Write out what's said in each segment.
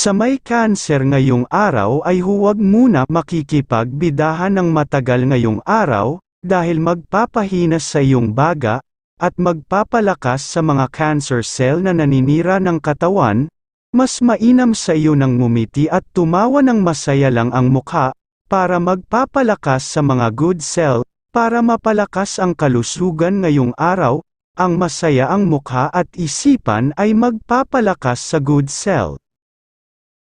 Sa may cancer ngayong araw ay huwag muna makikipagbidahan ng matagal ngayong araw, dahil magpapahina sa iyong baga, at magpapalakas sa mga cancer cell na naninira ng katawan, mas mainam sa iyo nang ngumiti at tumawa ng masaya lang ang mukha, para magpapalakas sa mga good cell, para mapalakas ang kalusugan ngayong araw, ang masaya ang mukha at isipan ay magpapalakas sa good cell.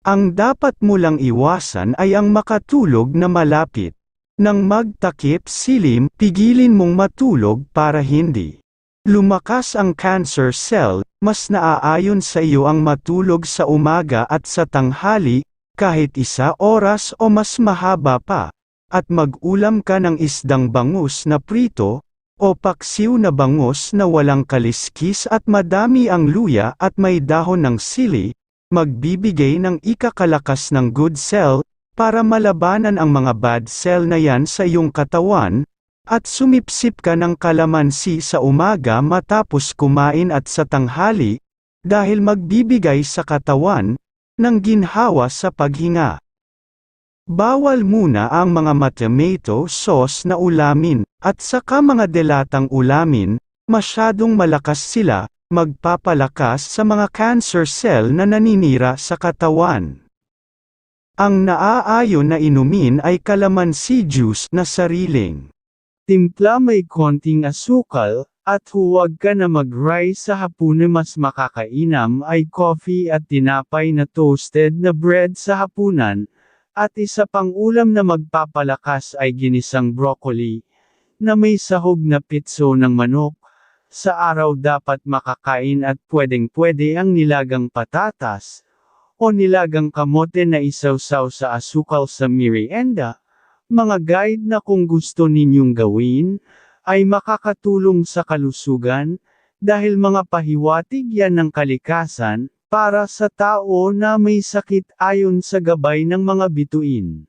Ang dapat mo lang iwasan ay ang makatulog na malapit. Nang magtakip silim, pigilin mong matulog para hindi lumakas ang cancer cell, mas naaayon sa iyo ang matulog sa umaga at sa tanghali, kahit isa oras o mas mahaba pa, at mag-ulam ka ng isdang bangus na prito, o paksiw na bangus na walang kaliskis at madami ang luya at may dahon ng sili, magbibigay ng ikakalakas ng good cell, para malabanan ang mga bad cell na yan sa iyong katawan, at sumipsip ka ng kalamansi sa umaga matapos kumain at sa tanghali, dahil magbibigay sa katawan, ng ginhawa sa paghinga. Bawal muna ang mga tomato sauce na ulamin, at saka mga delatang ulamin, masyadong malakas sila, magpapalakas sa mga cancer cell na naninira sa katawan. Ang naaayon na inumin ay kalamansi juice na sariling. Timpla may konting asukal, at huwag ka na mag-rice sa hapunan mas makakainam ay coffee at tinapay na toasted na bread sa hapunan, at isa pang ulam na magpapalakas ay ginisang broccoli, na may sahog na pitso ng manok. Sa araw dapat makakain at pwedeng-pwede ang nilagang patatas, o nilagang kamote na isawsaw sa asukal sa merienda, mga guide na kung gusto ninyong gawin, ay makakatulong sa kalusugan, dahil mga pahiwatig yan ng kalikasan, para sa tao na may sakit ayon sa gabay ng mga bituin.